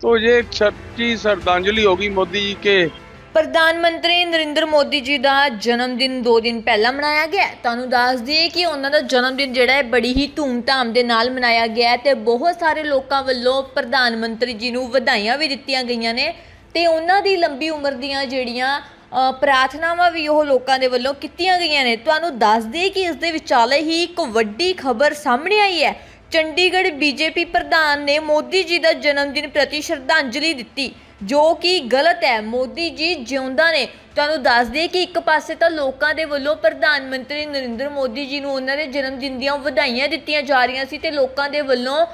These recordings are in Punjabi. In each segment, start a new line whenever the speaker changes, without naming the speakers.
तो ये एक सच्ची श्रद्धांजलि होगी मोदी जी के
ਪ੍ਰਧਾਨ ਮੰਤਰੀ ਨਰਿੰਦਰ ਮੋਦੀ ਜੀ ਦਾ ਜਨਮ ਦਿਨ 2 ਦਿਨ ਪਹਿਲਾਂ ਮਨਾਇਆ ਗਿਆ ਹੈ। ਤੁਹਾਨੂੰ ਦੱਸ ਦਈਏ ਕਿ ਉਹਨਾਂ ਦਾ ਜਨਮ ਦਿਨ ਜਿਹੜਾ ਹੈ ਬੜੀ ਹੀ ਧੂਮ-ਧਾਮ ਦੇ ਨਾਲ ਮਨਾਇਆ ਗਿਆ ਹੈ ਤੇ ਬਹੁਤ ਸਾਰੇ ਲੋਕਾਂ ਵੱਲੋਂ ਪ੍ਰਧਾਨ ਮੰਤਰੀ ਜੀ ਨੂੰ ਵਧਾਈਆਂ ਵੀ ਦਿੱਤੀਆਂ ਗਈਆਂ ਨੇ ਤੇ ਉਹਨਾਂ ਦੀ ਲੰਬੀ ਉਮਰ ਦੀਆਂ ਜਿਹੜੀਆਂ ਅ, ਪ੍ਰਾਰਥਨਾਵਾਂ ਵੀ ਉਹ ਲੋਕਾਂ ਦੇ ਵੱਲੋਂ ਕੀਤੀਆਂ ਗਈਆਂ ਨੇ ਤੁਹਾਨੂੰ ਦੱਸ ਦਈਏ ਕਿ ਇਸ ਦੇ ਵਿਚਾਲੇ ਹੀ ਇੱਕ ਵੱਡੀ ਖਬਰ ਸਾਹਮਣੇ ਆਈ ਹੈ ਚੰਡੀਗੜ੍ਹ ਬੀਜੇਪੀ ਪ੍ਰਧਾਨ ਨੇ ਮੋਦੀ ਜੀ ਦਾ ਜਨਮ ਦਿਨ ਪ੍ਰਤੀ ਸ਼ਰਧਾਂਜਲੀ ਦਿੱਤੀ, ਜੋ ਕਿ ਗਲਤ ਹੈ। ਮੋਦੀ ਜੀ ਜਿਉਂਦਾ ਨੇ। ਤੁਹਾਨੂੰ ਦੱਸ ਦਈਏ ਕਿ ਇੱਕ ਪਾਸੇ ਤਾਂ ਲੋਕਾਂ ਦੇ ਵੱਲੋਂ ਪ੍ਰਧਾਨ ਮੰਤਰੀ ਨਰਿੰਦਰ ਮੋਦੀ ਜੀ ਨੂੰ ਉਹਨਾਂ ਦੇ ਜਨਮ ਦਿਨ ਦੀਆਂ ਵਧਾਈਆਂ ਦਿੱਤੀਆਂ ਜਾ ਰਹੀਆਂ ਸੀ ਤੇ ਲੋਕਾਂ ਦੇ ਵੱਲੋਂ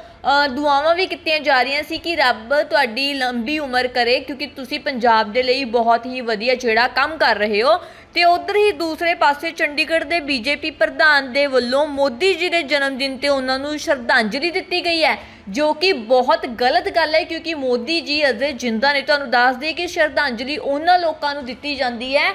ਦੁਆਵਾਂ ਵੀ ਕੀਤੀਆਂ ਜਾ ਰਹੀਆਂ ਸੀ ਕਿ ਰੱਬ ਤੁਹਾਡੀ ਲੰਬੀ ਉਮਰ ਕਰੇ, ਕਿਉਂਕਿ ਤੁਸੀਂ ਪੰਜਾਬ ਦੇ ਲਈ ਬਹੁਤ ਹੀ ਵਧੀਆ ਜਿਹੜਾ ਕੰਮ ਕਰ ਰਹੇ ਹੋ। ਤੇ ਉਧਰ ਹੀ ਦੂਸਰੇ ਪਾਸੇ ਚੰਡੀਗੜ੍ਹ ਦੇ ਬੀਜੇਪੀ ਪ੍ਰਧਾਨ ਦੇ ਵੱਲੋਂ ਮੋਦੀ ਜੀ ਦੇ ਜਨਮ ਦਿਨ ਤੇ ਉਹਨਾਂ ਨੂੰ ਸ਼ਰਧਾਂਜਲੀ ਦਿੱਤੀ ਗਈ ਹੈ, ਜੋ ਕਿ ਬਹੁਤ ਗਲਤ ਗੱਲ ਹੈ, ਕਿਉਂਕਿ ਮੋਦੀ ਜੀ ਅਜੇ ਜਿੰਦਾ ਨੇ। ਤੁਹਾਨੂੰ ਦੱਸ ਦਈਏ ਕਿ ਸ਼ਰਧਾਂਜਲੀ ਉਹਨਾਂ ਲੋਕਾਂ ਨੂੰ ਦਿੱਤੀ ਜਾਂਦੀ ਹੈ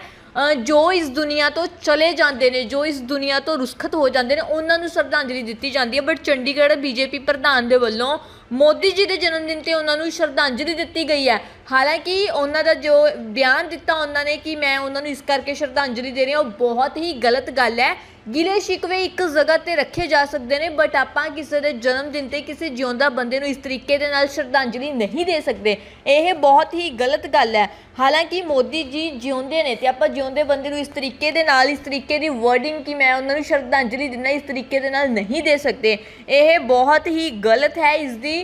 ਜੋ ਇਸ ਦੁਨੀਆ ਤੋਂ ਚਲੇ ਜਾਂਦੇ ਨੇ, ਜੋ ਇਸ ਦੁਨੀਆ ਤੋਂ ਰੁਸਖਤ ਹੋ ਜਾਂਦੇ ਨੇ, ਉਹਨਾਂ ਨੂੰ ਸ਼ਰਧਾਂਜਲੀ ਦਿੱਤੀ ਜਾਂਦੀ ਹੈ। ਬਟ ਚੰਡੀਗੜ੍ਹ ਬੀਜੇਪੀ ਪ੍ਰਧਾਨ ਦੇ ਵੱਲੋਂ ਮੋਦੀ ਜੀ ਦੇ ਜਨਮ ਦਿਨ ਤੇ ਉਹਨਾਂ ਨੂੰ ਸ਼ਰਧਾਂਜਲੀ ਦਿੱਤੀ ਗਈ ਹੈ। ਹਾਲਾਂਕਿ ਉਹਨਾਂ ਦਾ ਜੋ ਬਿਆਨ ਦਿੱਤਾ ਉਹਨਾਂ ਨੇ ਕਿ ਮੈਂ ਉਹਨਾਂ ਨੂੰ ਇਸ ਕਰਕੇ ਸ਼ਰਧਾਂਜਲੀ ਦੇ ਰਿਹਾ, ਉਹ ਬਹੁਤ ਹੀ ਗਲਤ ਗੱਲ ਹੈ। ਗਿਲੇ ਸ਼ਿਕਵੇ ਇੱਕ ਜਗ੍ਹਾ ਤੇ ਰੱਖੇ ਜਾ ਸਕਦੇ ਨੇ ਬਟ ਆਪਾਂ ਕਿਸੇ ਦੇ ਜਨਮ ਦਿਨ ਤੇ ਕਿਸੇ ਜਿਉਂਦਾ ਬੰਦੇ ਨੂੰ ਇਸ ਤਰੀਕੇ ਦੇ ਨਾਲ ਸ਼ਰਧਾਂਜਲੀ ਨਹੀਂ ਦੇ ਸਕਦੇ। ਇਹ ਬਹੁਤ ਹੀ ਗਲਤ ਗੱਲ ਹੈ। ਹਾਲਾਂਕਿ ਮੋਦੀ ਜੀ ਜਿਉਂਦੇ ਨੇ ਤੇ ਆਪਾਂ ਜਿਉਂਦੇ ਬੰਦੇ ਨੂੰ ਇਸ ਤਰੀਕੇ ਦੇ ਨਾਲ, ਇਸ ਤਰੀਕੇ ਦੀ ਵਰਡਿੰਗ ਕਿ ਮੈਂ ਉਹਨਾਂ ਨੂੰ ਸ਼ਰਧਾਂਜਲੀ ਦਿੰਦਾ, ਇਸ ਤਰੀਕੇ ਦੇ ਨਾਲ ਨਹੀਂ ਦੇ ਸਕਦੇ। ਇਹ ਬਹੁਤ ਹੀ ਗਲਤ ਹੈ। ਇਸ ਦੀ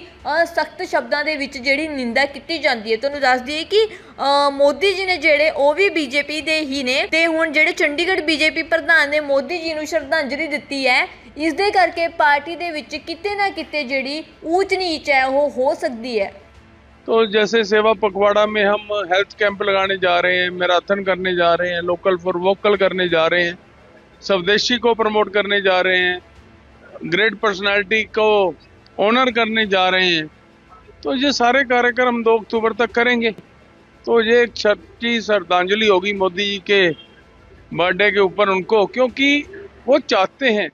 ਸਖਤ ਸ਼ਬਦਾਂ ਦੇ ਵਿੱਚ ਜਿਹੜੀ ਨਿੰਦਾ ਕੀਤੀ ਜਾਂਦੀ ਹੈ ਤੁਹਾਨੂੰ ਦੱਸ ਦਈਏ ਕਿ ਅ, ਮੋਦੀ ਜੀ ਨੇ ਜਿਹੜੇ ਉਹ ਵੀ ਬੀਜੇਪੀ ਦੇ ਹੀ ਨੇ ਤੇ ਹੁਣ ਜਿਹੜੇ ਚੰਡੀਗੜ੍ਹ ਬੀਜੇਪੀ ਪ੍ਰਧਾਨ ਨੇ ਮੋਦੀ ਜੀ ਨੂੰ ਸ਼ਰਧਾਂਜਲੀ ਦਿੱਤੀ ਹੈ ਇਸ ਦੇ ਕਰਕੇ ਪਾਰਟੀ ਦੇ ਵਿੱਚ ਕਿਤੇ ਨਾ ਕਿਤੇ ਜਿਹੜੀ ਊਚ ਨੀਚ ਹੈ ਉਹ ਹੋ ਸਕਦੀ ਹੈ
तो जैसे सेवा पखवाड़ा में हम हेल्थ कैंप लगाने जा रहे हैं मैराथन करने जा रहे हैं लोकल फॉर वोकल करने जा रहे हैं स्वदेशी को प्रमोट करने जा रहे हैं ग्रेट पर्सनालिटी को ऑनर करने जा रहे हैं। तो ये सारे कार्यक्रम दो अक्टूबर तक करेंगे। तो ये एक छठी श्रद्धांजलि होगी मोदी जी के बर्थडे के ऊपर उनको, क्योंकि वो चाहते हैं